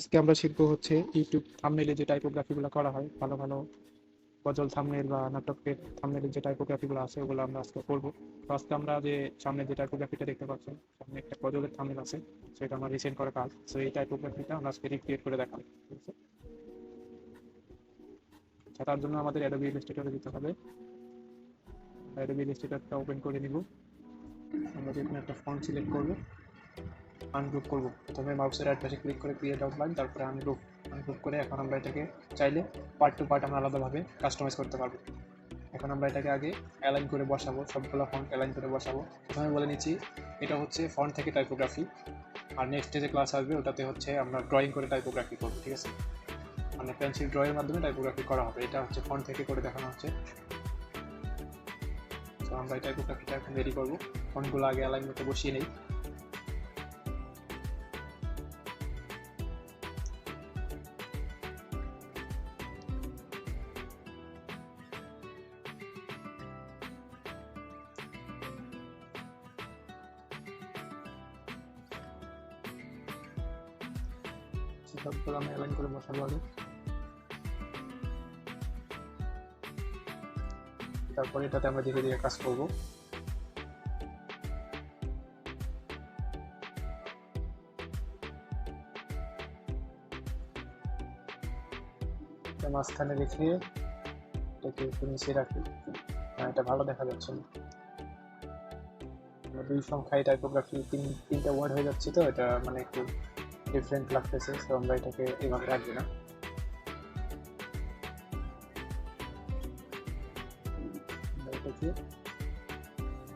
আজকে আমরা শিখব হচ্ছে ইউটিউব থাম্বনেলে যে টাইপোগ্রাফিগুলো করা হয় ভালো ভালো গজল থাম্বনেল বা নাটকের থাম্বনেলের যে টাইপোগ্রাফিগুলো আছে ওগুলো আমরা আজকে করব। তো আজকে আমরা যে সামনে যে টাইপোগ্রাফিটা দেখতে পাচ্ছেন সামনে একটা গজলের থাম্বনেল আছে সেটা আমার রিসেন্ট করা কাজ। তো এই টাইপোগ্রাফিটা আমরা আজকে রিক্রিয়েট করে দেখাবো ঠিক আছে? আচ্ছা, তার জন্য আমাদের অ্যাডোবি ইলাস্ট্রেটরে যেতে হবে। অ্যাডোবি ইলাস্ট্রেটরটা ওপেন করে নিব। আমরা যেখানে একটা ফন্ট সিলেক্ট করব। আনগ্রুপ করব। প্রথমে মাউসের পাশে ক্লিক করে ক্রিয়েট আউটলাইন তারপরে আনগ্রুপ আনগ্রুপ করে এখন আমরা এটাকে চাইলে পার্ট টু পার্ট আমরা আলাদাভাবে কাস্টমাইজ করতে পারব। এখন আমরা এটাকে আগে অ্যালাইন করে বসাবো, সবগুলো ফন্ট অ্যালাইন করে বসাবো। প্রথমে বলে নিচ্ছি, এটা হচ্ছে ফন্ট থেকে টাইপোগ্রাফি আর নেক্সট যে ক্লাস আসবে, ওটাতে হচ্ছে আমরা ড্রয়িং করে টাইপোগ্রাফি করব, ঠিক আছে? মানে পেন্সিল ড্রয়ের মাধ্যমে টাইপোগ্রাফি করা হবে। এটা হচ্ছে ফন্ট থেকে করে দেখানো হচ্ছে। তো আমরা এই টাইপোগ্রাফিটা এখন রেডি করব। ফন্টগুলো আগে অ্যালাইনমেন্টে বসিয়ে নেই। সবগুলো আমি অ্যালাইন করে বসাবো আগে। তারপরে এটাতে আমরা ধীরে ধীরে কাজ করব। মাঝখানে রেখে এটাকে একটু নিচে রাখি এটা ভালো দেখা যাচ্ছে না। দুই সংখ্যায় টাইপোগ্রাফি তিন, তিনটা ওয়ার্ড হয়ে যাচ্ছে তো, এটা মানে একটু ডিফারেন্ট লাগতেছে তো আমরা এটাকে এভাবে রাখব না।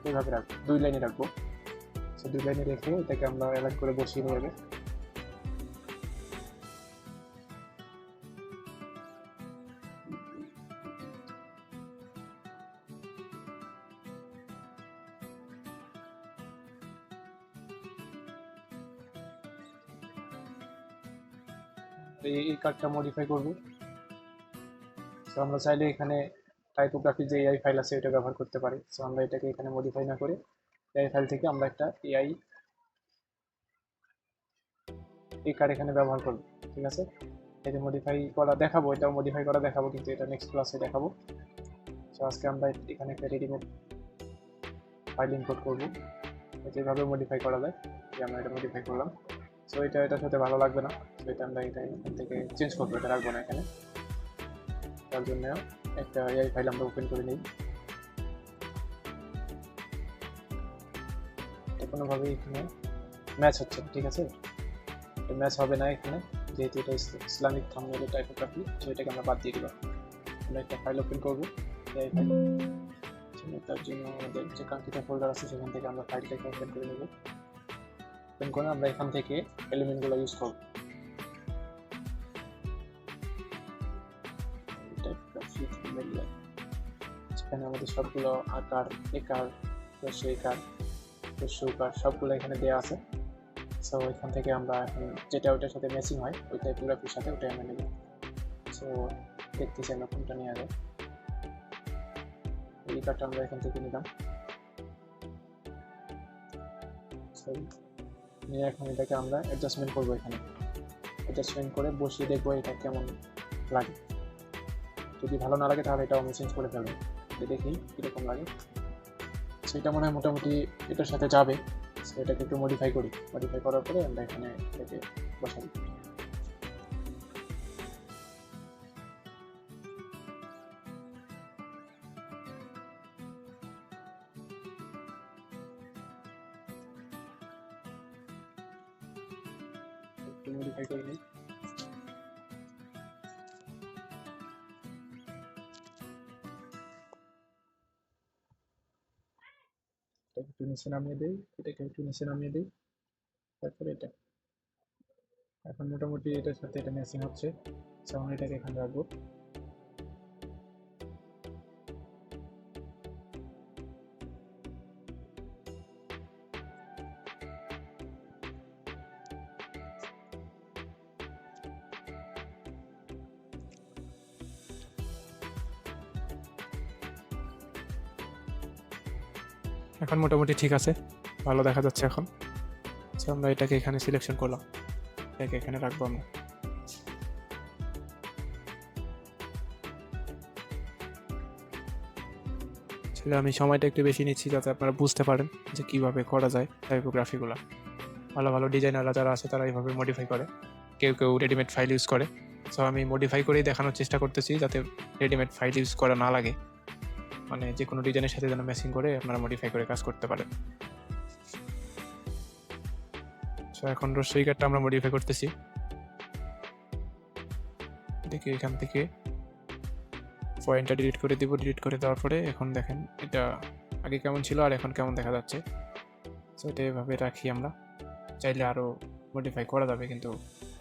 এভাবে রাখব। দুই লাইনে রাখব। দুই লাইনে রেখে এটাকে আমরা অ্যালাইন করে বসিয়ে নিয়ে যাবে এই এই কার্ডটা মডিফাই করব। সো আমরা চাইলে এখানে টাইপোগ্রাফি যে এআই ফাইল আছে এটা ব্যবহার করতে পারি। সো আমরা এটাকে এখানে মডিফাই না করে এআই ফাইল থেকে আমরা একটা এআই এই কার্ড এখানে ব্যবহার করব, ঠিক আছে? এটা মডিফাই করা দেখাবো, এটাও মডিফাই করা দেখাবো, কিন্তু এটা নেক্সট ক্লাসে দেখাবো। সো আজকে আমরা এখানে একটা রেডিমেড ফাইল ইম্পোর্ট করব। যেভাবে মডিফাই করা যায়। যে আমরা এটা মডিফাই করলাম। সো এটা এটার সাথে ভালো লাগবে না। এটা আমরা এটা এখান থেকে চেঞ্জ করব, এটা রাখব না এখানে। তার জন্য একটা এআই ফাইল আমরা ওপেন করে নিই। কোনোভাবেই এখানে ম্যাচ হচ্ছে ঠিক আছে? ম্যাচ হবে না এখানে, যেহেতু এটা ইস- ইসলামিক থামনেলের টাইপোগ্রাফি সো এটাকে আমরা বাদ দিয়ে দিলাম। আমরা একটা ফাইল ওপেন করব এআই ফাইল তার জন্য আমাদের যে কাঙ্ক্ষিত ফোল্ডার আছে, সেখান থেকে আমরা ফাইলটাকে ওপেন করে নেব। করে আমরা এখান থেকে এলিমেন্টগুলো ইউজ করব। সেখানে আমাদের সবগুলো আকার একার একার দশ উকার সবগুলো এখানে দেওয়া আছে। সো এখান থেকে আমরা এখন যেটা ওটার সাথে ম্যাচিং হয় ওই টাইপোগ্রাফির সাথে ওটাই আমরা নেব। সো দেখতেছি আমরা কোনটা নেওয়া যায়। এই কার্ডটা আমরা এখান থেকে নিলাম। So, নিয়ে এখন এটাকে আমরা অ্যাডজাস্টমেন্ট করব এখানে। অ্যাডজাস্টমেন্ট করে বসিয়ে দেখব এটা কেমন লাগে। যদি ভালো না লাগে তাহলে এটাও আমি চেঞ্জ করে ফেলব। দেখি কীরকম লাগে। সেটা মনে হয় মোটামুটি এটার সাথে যাবে। সেটাকে একটু মডিফাই করি। মডিফাই করার পরে আমরা এখানে এটাকে বসাই নিচে নামিয়ে দিই, এটাকে একটু নিচে নামিয়ে দিই। তারপরে এটা। এখন মোটামুটি এটার সাথে এটা ম্যাচিং হচ্ছে। যেমন এটাকে এখানে রাখব। এখন মোটামুটি ঠিক আছে। ভালো দেখা যাচ্ছে এখন। আচ্ছা আমরা এটাকে এখানে সিলেকশন করলাম। এটাকে এখানে রাখব আমরা। তাহলে আমি সময়টা একটু বেশি নিচ্ছি যাতে আপনারা বুঝতে পারেন যে কীভাবে করা যায় টাইপোগ্রাফিগুলো ভালো ভালো ডিজাইনাররা যারা আছে, তারা এইভাবে মডিফাই করে। কেউ কেউ রেডিমেড ফাইল ইউজ করে। সো আমি মডিফাই করেই দেখানোর চেষ্টা করতেছি যাতে রেডিমেড ফাইল ইউজ করা না লাগে। মানে যে কোনো ডিজাইনের সাথে যেন ম্যাচিং করে আপনারা মডিফাই করে কাজ করতে পারেন। সো এখন রসই কার্ডটা আমরা মডিফাই করতেছি। দেখি এখান থেকে পয়েন্টটা ডিলিট করে দিব। ডিলিট করে দেওয়ার পরে এখন দেখেন এটা আগে কেমন ছিল আর এখন কেমন দেখা যাচ্ছে। সো এটা এভাবে রাখি আমরা। চাইলে আরও মডিফাই করা যাবে, কিন্তু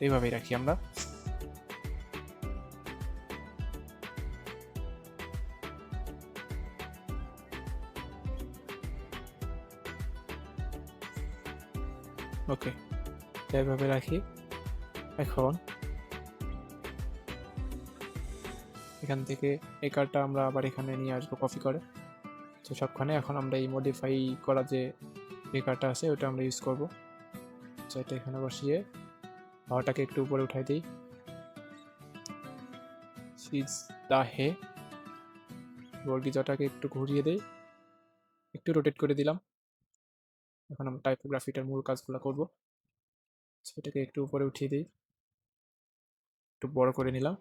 এইভাবেই রাখি আমরা। এইভাবে রাখি। এখন এখান থেকে এই কার্ডটা আমরা আবার এখানে নিয়ে আসব কপি করে। তো সবখানে এখন আমরা এই মডিফাই করা যে এই কার্ডটা আছে, ওটা আমরা ইউজ করব। তো এটা এখানে বসিয়ে হাওয়াটাকে একটু উপরে উঠাই দিই। সিজ দা হে বর্গিজাটাকে একটু ঘুরিয়ে দেই। একটু রোটেট করে দিলাম। এখন আমরা টাইপোগ্রাফিটার মূল কাজগুলো করব। সেটাকে একটু উপরে উঠিয়ে দিই। একটু বড় করে নিলাম।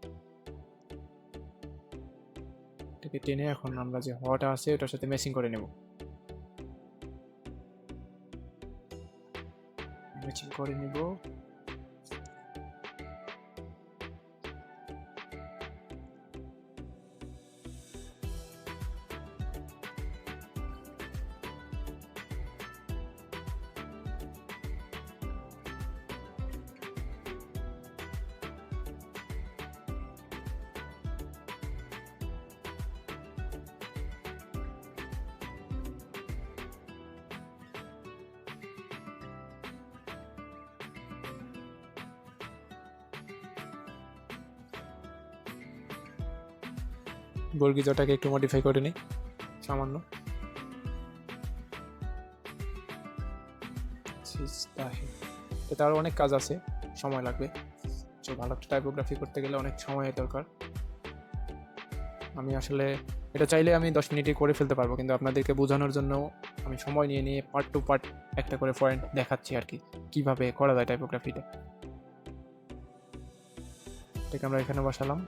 এটাকে টেনে এখন আমরা যে হওয়াটা আছে, ওটার সাথে ম্যাচিং করে নেব। ম্যাচিং করে নিব। বর্গিজটাকে একটু মডিফাই করে নিই, সামান্য। আরও অনেক কাজ আছে, সময় লাগবে। তো ভালো একটা টাইপোগ্রাফি করতে গেলে অনেক সময়ের দরকার। আমি আসলে, এটা চাইলে আমি দশ মিনিটে করে ফেলতে পারব, কিন্তু আপনাদেরকে বোঝানোর জন্য আমি সময় নিয়ে নিয়ে পার্ট টু পার্ট একটা করে পয়েন্ট দেখাচ্ছি আর কি, কীভাবে করা যায় টাইপোগ্রাফিটা এটাকে আমরা এখানে বসালাম।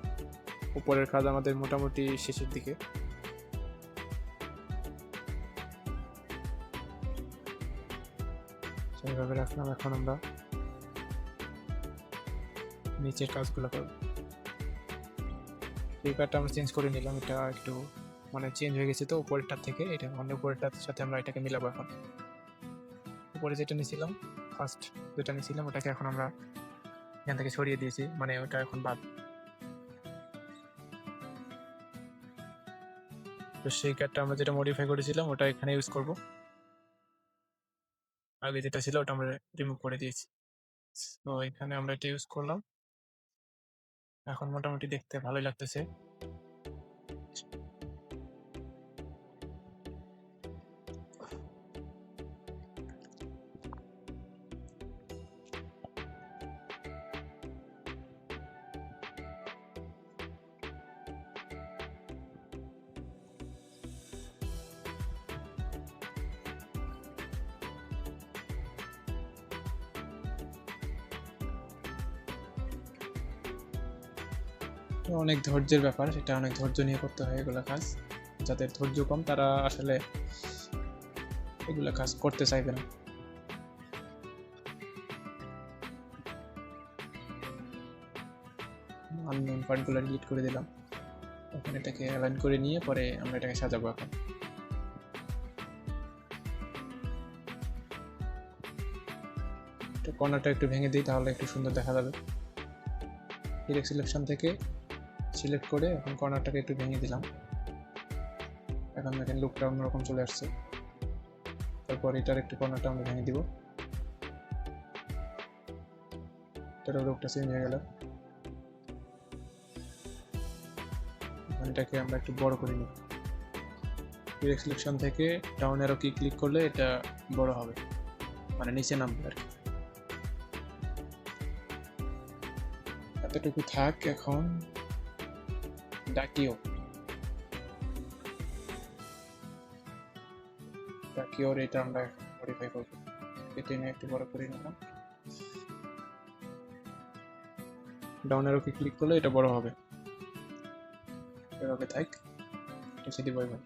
উপরের কাজ আমাদের মোটামুটি শেষের দিকে। সেইভাবে রাখলাম এখন আমরা। নিচের কাজগুলো করব। পেপারটা আমরা চেঞ্জ করে নিলাম, এটা একটু মানে চেঞ্জ হয়ে গেছে তো উপরেরটার থেকে, এটা মানে উপরেরটার সাথে আমরা এটাকে মিলাবো এখন। উপরে যেটা নিয়েছিলাম ফার্স্ট যেটা নিয়েছিলাম ওটাকে এখন আমরা এখান থেকে সরিয়ে দিয়েছি মানে ওটা এখন বাদ। তো সেই কার্ডটা আমরা যেটা মডিফাই করেছিলাম, ওটা এখানে ইউজ করব। আগে যেটা ছিল, ওটা আমরা রিমুভ করে দিয়েছি। তো এখানে আমরা এটা ইউজ করলাম। এখন মোটামুটি দেখতে ভালোই লাগতেছে। অনেক ধৈর্যের ব্যাপার, সেটা অনেক ধৈর্য নিয়ে করতে হয় এগুলো কাজ। যাদের ধৈর্য কম, তারা আসলে এগুলো কাজ করতে চাইবে না। আননোন পার্টগুলো ডিলিট করে দিলাম। এখন এটাকে অ্যালাইন করে নিয়ে পরে আমরা এটাকে সাজাবো এখন। কর্নারটা একটু ভেঙে দিই, তাহলে একটু সুন্দর দেখা যাবে। ডিরেক্ট সিলেকশন থেকে সিলেক্ট করে এখন কর্নারটাকে একটু ভেঙে দিলাম। এখন দেখেন লুকটা অন্যরকম চলে আসছে। তারপর এটার একটু কর্নারটা আমরা ভেঙে দিব। এটারও লুকটা চেঞ্জ হয়ে গেল। এটাকে আমরা একটু বড় করে নিই। ডিরেক্ট সিলেকশন থেকে ডাউন এরো কি ক্লিক করলে এটা বড় হবে। মানে নিচে নামবে আর কি। এতটুকু থাক এখন। ডাকিও। সিকিওর এটা আমরা মডিফাই করব। এটা নিয়ে একটু বড় করে নিলাম ডাউন অ্যারোকে ক্লিক করলে এটা বড় হবে। এভাবে থাক। এসে দিব এবার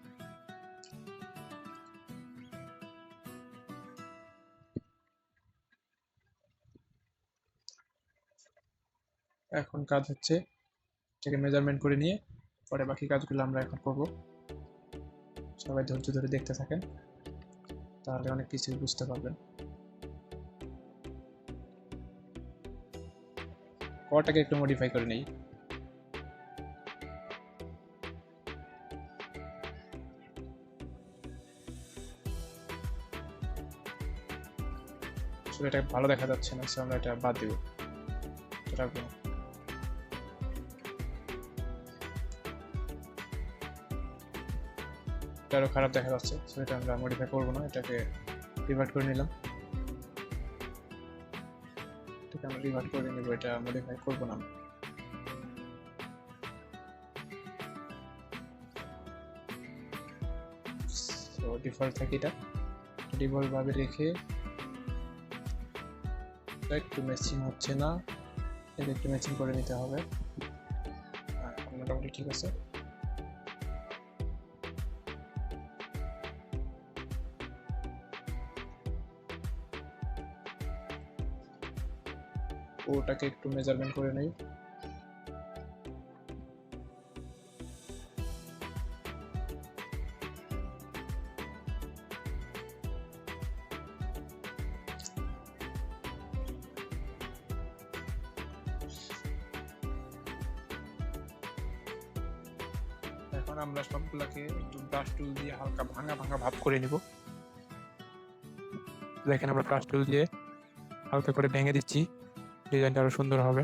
এখন কাজ হচ্ছে এটাকে মেজারমেন্ট করে নিয়ে পরে বাকি কাজগুলো আমরা এখন করব। সবাই ধৈর্য ধরে দেখতে থাকেন, তাহলে অনেক কিছুই বুঝতে পারবেন। কটাকে একটু মডিফাই করে নেই। এটা ভালো দেখা যাচ্ছে না সো আমরা এটা বাদ দিব। এটা এটা আরও খারাপ দেখা যাচ্ছে সো এটা আমরা মডিফাই করব না, এটাকে রিভার্ট করে নিলাম। এটাকে আমরা রিভার্ট করে নেব, এটা মডিফাই করব না। তো ডিফল্ট থাকে এটা। ডিফল্ট ভাবে রেখে একটু ম্যাচিং হচ্ছে না এটা একটু ম্যাচিং করে নিতে হবে। মোটামুটি ঠিক আছে। ওটাকে একটু মেজারমেন্ট করে নেই। এখন আমরা সবগুলোকে একটু ব্রাশ টুল দিয়ে হালকা ভাঙা ভাঙা ভাব করে নিব। দেখেন আমরা ব্রাশ টুল দিয়ে হালকা করে ভেঙে দিচ্ছি। ডিজাইনটা আরও সুন্দর হবে।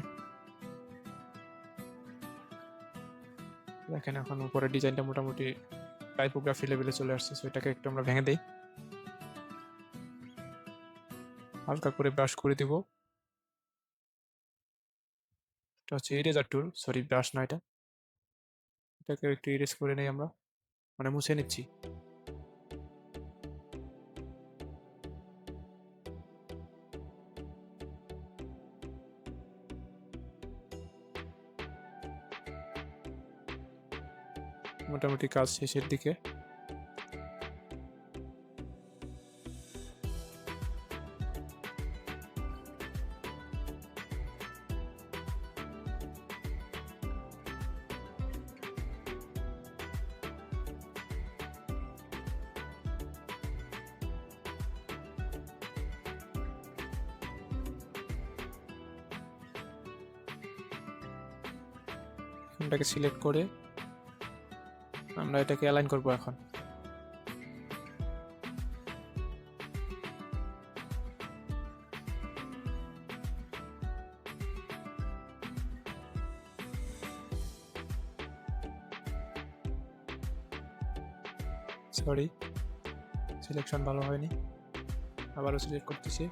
দেখেন এখন উপরে ডিজাইনটা মোটামুটি টাইপোগ্রাফি লেভেলে চলে আসছে সো এটাকে একটু আমরা ভেঙে দিই। হালকা করে ব্রাশ করে দিব। এটা হচ্ছে ইরেজার টুল সরি ব্রাশ না এটা। এটাকে একটু ইরেজ করে নেই আমরা। মানে মুছে নিচ্ছি। মোটামুটি কাজ শেষের দিকে। সিলেক্ট করে আমরা এটাকে অ্যালাইন করব এখন। সরি সিলেকশন ভালো হয়নি। আবারও সিলেক্ট করতেছি।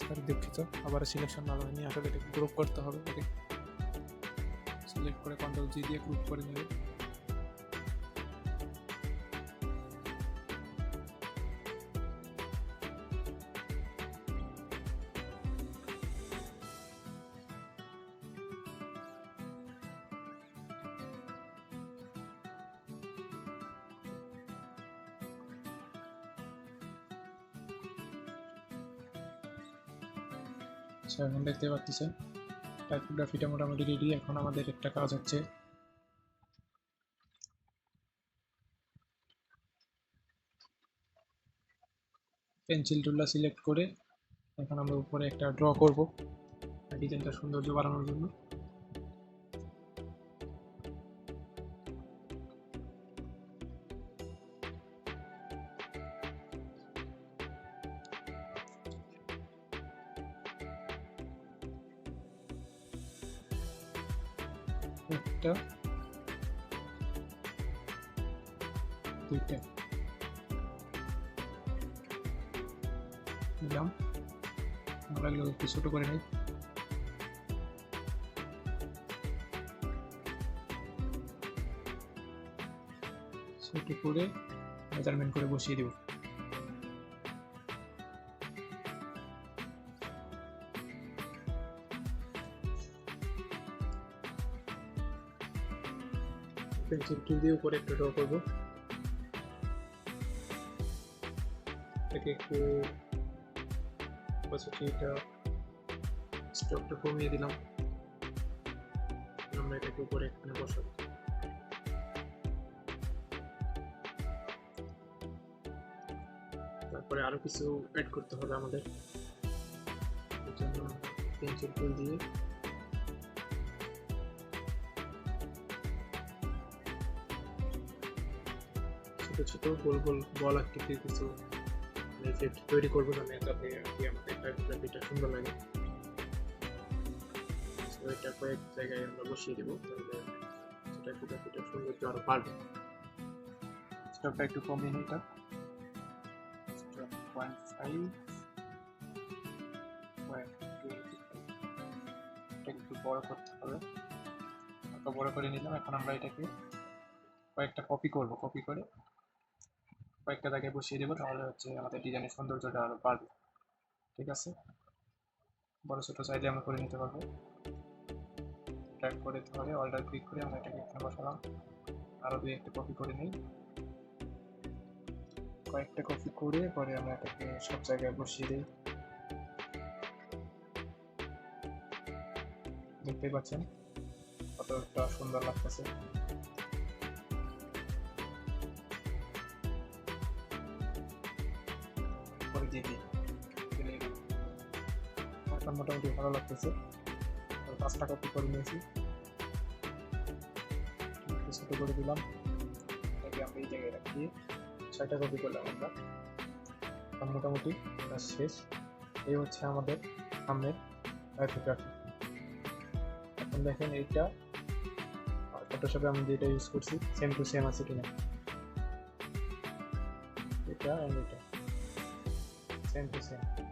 সরি দুঃখিত। আবার সিলেকশন ভালো হয়নি, আসলে এটাকে গ্রুপ করতে হবে। ওকে সিলেক্ট করে কন্ট্রোল জি দিয়ে গ্রুপ করে নেবে। আচ্ছা এখন দেখতে পাচ্ছেন টাইপোগ্রাফিটা মোটামুটি রেডি এখন আমাদের একটা কাজ হচ্ছে। পেন্সিল টুলটা সিলেক্ট করে এখন আমরা উপরে একটা ড্র করব ডিজাইনটা সৌন্দর্য বাড়ানোর জন্য। একটা দুইটা। দিলাম আমরা একটু ছোটো করে নিই। ছোটো করে মেজারমেন্ট করে বসিয়ে দেব। পেন্সিল টুল দিয়ে উপরে একটু ড্র করব। এটাকে একটু এটা স্টকটা কমিয়ে দিলাম। আমরা এটাকে উপরে এখানে বসাবো। তারপরে আরও কিছু অ্যাড করতে হবে আমাদের। পেন্সিল টুল দিয়ে ছোট ছোট গোল গোল বল আকৃতির কিছু এফেক্ট তৈরি করব মানে যাতে আর কি, আমাদের টাইপোগ্রাফিটা সুন্দর লাগে। তো এটা কয়েক জায়গায় আমরা বসিয়ে দেবো, তাহলে টাইপোগ্রাফিটা সৌন্দর্য আরও বাড়বে। স্টকটা একটু কমিয়ে নিই এটা পয়েন্ট ফাইভ পয়েন্ট একটু বড় করতে হবে। একটা বড় করে নিলাম, এখন আমরা এটাকে কয়েকটা কপি করব কপি করে। কয়েকটা জায়গায় বসিয়ে দেবো, তাহলে হচ্ছে আমাদের ডিজাইনের সৌন্দর্যটা আরও বাড়বে। ঠিক আছে? বড় ছোট চাইলে আমরা করে নিতে পারব। ট্র্যাক করে তাহলে অর্ডার ক্লিক করে আমরা এটাকে এখানে বসালাম। আরও দুই একটা কপি করে নিই। কয়েকটা কপি করে পরে আমরা এটাকে সব জায়গায় বসিয়ে দিই। দেখতেই পাচ্ছেন কতটা সুন্দর লাগতেছে। মোটামুটি ভালো লাগতেছে। পাঁচটা কপি করে নিয়েছি। ছোটো করে দিলাম। আমরা ছয়টা কপি করলাম আমরা। মোটামুটি শেষ। এই হচ্ছে আমাদের সামনের টাইপোগ্রাফি এখন দেখেন এইটা। ফটোশপে আমি যেটা ইউজ করছি সেম টু সেম আছে কিনা। এটা এটা। সেম টু সেম ঠিক আছে